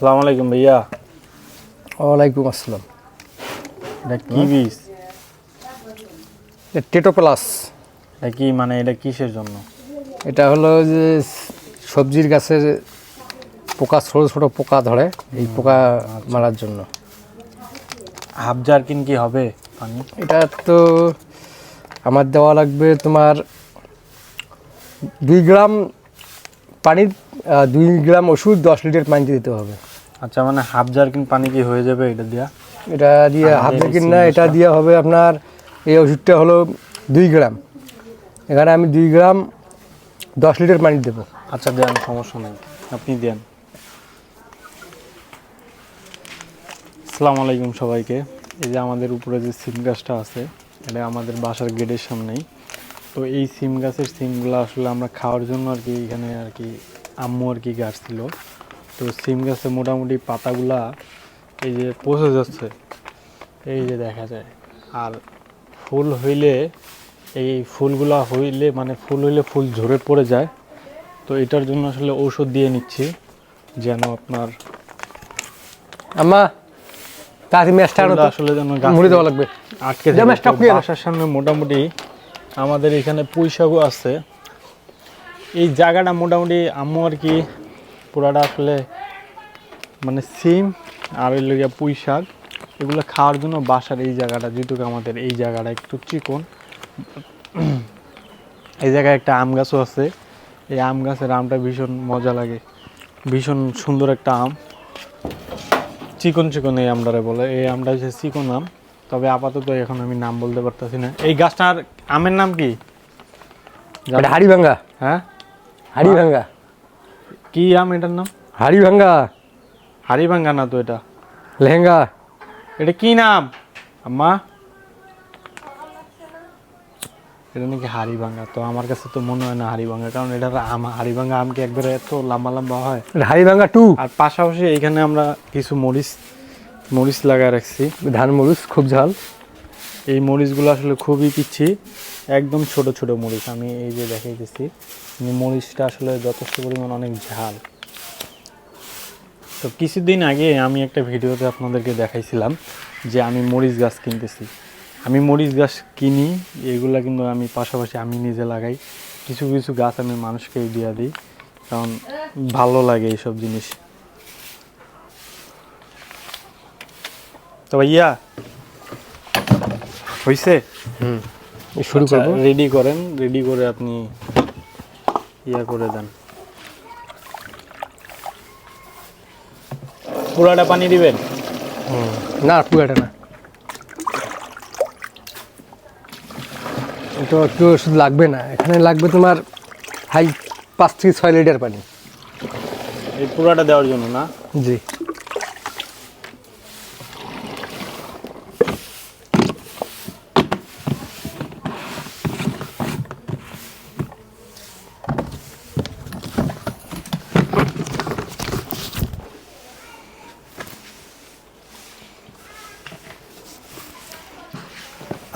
সালাম আলাইকুম ভাইয়া। ওয়ালাইকুম আসসালাম। এটা কি বীজ? টেটো প্লাস। এটা কি মানে এটা কিসের জন্য? এটা হলো যে সবজির গাছের পোকা ছোট ছোট পোকা ধরে এই পোকা মারার জন্য। হাফ জারকিন কি হবে? পানি? এটা তো আমার দেওয়া লাগবে তোমার দুই গ্রাম পানির দুই গ্রাম ওষুধ দশ লিটার পানিতে দিতে হবে। আচ্ছা মানে হাফ জারকিন পানি কি হয়ে যাবে এটা দিয়া? এটা দিয়ে হাফ এই লিটার না এটা? দিয়ে হবে আপনার এই ওষুধটা হলো দুই গ্রাম। এখানে আমি দুই গ্রাম দশ লিটার পানি দেবো। আচ্ছা দেন সমস্যা নেই। আপনি দেন। আসসালামু আলাইকুম সবাইকে। এই যে আমাদের উপরে যে সিম গাছটা আছে এটা আমাদের বাসার গেটের সামনেই। তো এই সিম গাছের সিমগুলো আসলে আমরা খাওয়ার জন্য আর কি এখানে আর কি আম্মু আর কি গাছ ছিল তো সিম গাছে মোটামুটি পাতাগুলা এই যে পচে যাচ্ছে। এই যে দেখা যায়। আর ফুল হইলে এই ফুলগুলা হইলে মানে ফুল হইলে ফুল ঝরে পড়ে যায়। তো এটার জন্য আসলে ঔষধ দিয়ে নিচ্ছি যেন আপনার আম্মা তাড়াতাড়ি ম্যাচটা তো। আসলে যেন মুড়ি দেওয়া লাগবে। আটকে বাসার সামনে মোটামুটি আমাদের এখানে পুঁই শাকও আছে। এই জায়গাটা মোটামুটি আম্মু আর কি পুরাটা আসলে মানে সিম আর ওই লগিয়া পুঁই শাক এগুলো খাওয়ার জন্য বাসার এই জায়গাটা যেটুকু আমাদের এই জায়গাটা একটু চিকন। এই জায়গায় একটা আম গাছও আছে। এই আম গাছের আমটা ভীষণ মজা লাগে। ভীষণ সুন্দর একটা আম। চিকন চিকন এই আমটারে বলে। এই আমটা হচ্ছে চিকন আম। তবে আপাতত এখন আমি নাম বলতে পারতেছি না। এই গাছটার আমের নাম কি? হাড়ি ভাঙ্গা হ্যাঁ? হাড়ি ভাঙ্গা কি আম এটার নাম? হাড়ি ভাঙ্গা হাড়িভাঙ্গা না তো এটা? লেহেঙ্গা। এটা কি নাম? আম্মা। এটা নাকি হাড়িভাঙ্গা। তো আমার কাছে তো মনে হয় না হাড়িভাঙ্গা কারণ এটার আম হাড়িভাঙ্গা আম কি একবারে এত লম্বা লম্বা হয়? হাড়ি ভাঙ্গা টু। আর পাশাপাশি এইখানে আমরা কিছু মরিচ মরিচ লাগায় রাখছি। ধান মরিচ খুব ঝাল। এই মরিচগুলো আসলে খুবই পিচ্ছি, একদম ছোট ছোট মরিচ, আমি এই যে দেখাইতেছি এই মরিচটা আসলে যথেষ্ট পরিমাণ অনেক ঝাল। তো কিছুদিন আগে আমি একটা ভিডিওতে আপনাদেরকে দেখাইছিলাম যে আমি মরিচ গাছ কিনতেছি। আমি মরিচ গাছ কিনি, এগুলা কিন্তু আমি পাশাপাশি আমি নিজে লাগাই। কিছু কিছু গাছ আমি মানুষকে দিয়ে দিই, কারণ ভালো লাগে এইসব জিনিস। তো ভাইয়া হইছে? শুরু করব। রেডি করেন রেডি করে আপনি ইয়া করে দেন। পুরাটা পানি দিবেন? হুম। না পুরাটা না। এটা একটু ওষুধ লাগবে না। এখানে লাগবে তোমার হাই পাঁচ থেকে ছয় লিটার পানি। এই পুরাটা দেওয়ার জন্য না? জি।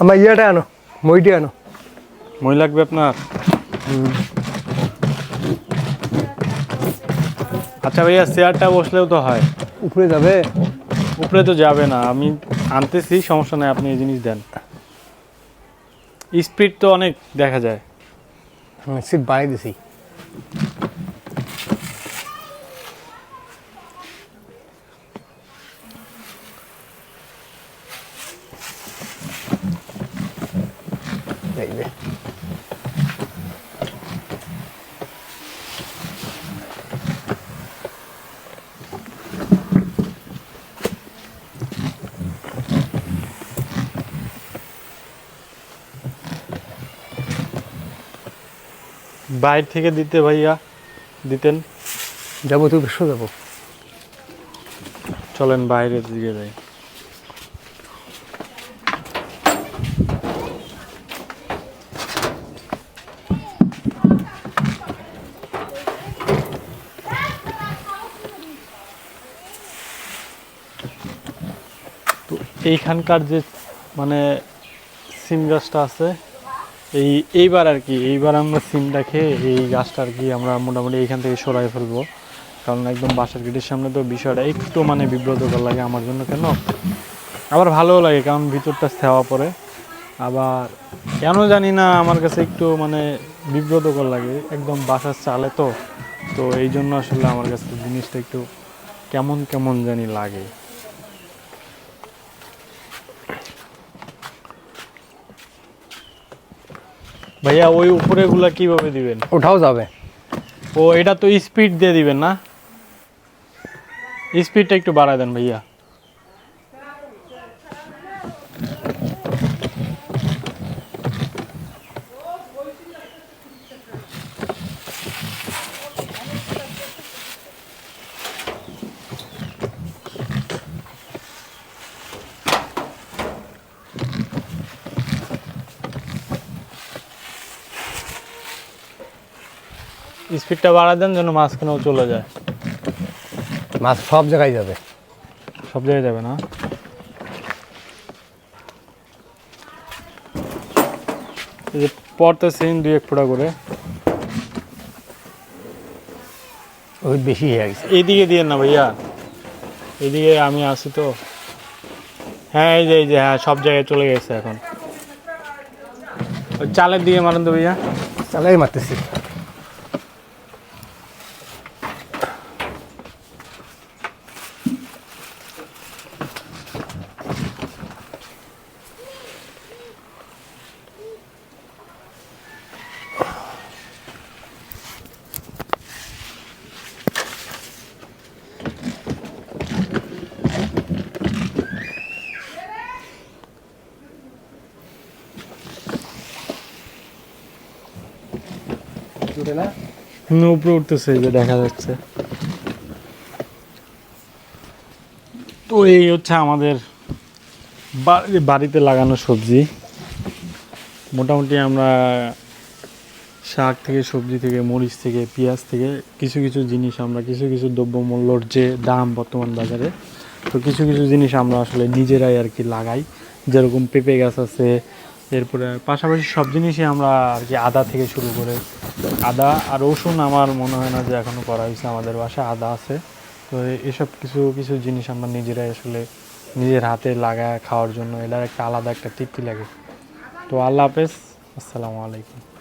আমার ইয়েটা আনো মইটি আনো। মই লাগবে আপনার। আচ্ছা ভাইয়া চেয়ারটা বসলেও তো হয়। উপরে যাবে? উপরে তো যাবে না আমি আনতেছি সমস্যা নাই আপনি এই জিনিস দেন। স্পিড তো অনেক দেখা যায়। সিট বাড়িয়ে দিছি। যে। বাইরে থেকে দিতে ভাইয়া দিতেন। যাব তুই বিশ্ব যাব। চলেন বাইরে দিকে যাই তো এইখানকার যে মানে সিম গাছটা আছে, এই, এইবার আর কি, এইবার আমরা সিমটা খেয়ে এই গাছটা আর কি আমরা মোটামুটি এইখান থেকে সরাই ফেলব। কারণ একদম বাসার গেটের সামনে তো বিষয়টা একটু মানে বিব্রতকর লাগে আমার জন্য, কেন? আবার ভালোও লাগে, কারণ ভিতরটা থেওয়া পড়ে। আবার কেন জানি না, আমার কাছে একটু মানে বিব্রতকর লাগে, একদম বাসার চালে তো। তো এই জন্য আসলে আমার কাছে জিনিসটা একটু কেমন কেমন জানি লাগে। ভাইয়া ওই উপরেগুলা কীভাবে দিবেন? ওঠাও যাবে। ও এটা তো স্পিড দিয়ে দিবেন না? স্পিডটা একটু বাড়ায় দেন ভাইয়া। স্পিডটা বাড়ায় দেন যেন মাঝখানেও চলে যায়। মাছ সব জায়গায় যাবে। সব জায়গায় যাবে না? এই যে পড়তেছেন দুই এক ফোঁটা করে। ওই বেশি হয়ে গেছে। এইদিকে দিয়ে না ভাইয়া। এদিকে আমি আসি তো। হ্যাঁ এই যে এই যে হ্যাঁ সব জায়গায় চলে গেছে এখন। ওই চালের দিকে মারেন তো ভাইয়া। চালাই মারতেছি। না? উপরে উঠতেছে যে দেখা যাচ্ছে। তো এই হচ্ছে আমাদের বাড়িতে লাগানো সবজি। মোটামুটি আমরা শাক থেকে, সবজি থেকে, মরিচ থেকে, পেঁয়াজ থেকে কিছু কিছু জিনিস আমরা, কিছু কিছু দ্রব্যমূল্যর যে দাম বর্তমান বাজারে, তো কিছু কিছু জিনিস আমরা আসলে নিজেরাই আর কি লাগাই। যেরকম পেঁপে গাছ আছে, এরপরে পাশাপাশি সব জিনিসই আমরা আর কি আদা থেকে শুরু করে আদা আর রসুন আমার মনে হয় না যে এখনও করা হয়েছে, আমাদের বাসায় আদা আছে। তো এসব কিছু কিছু জিনিস আমরা নিজেরাই আসলে নিজের হাতে লাগায় খাওয়ার জন্য। এটার একটা আলাদা একটা তৃপ্তি লাগে। তো আল্লাহ হাফেজ, আসসালামু আলাইকুম।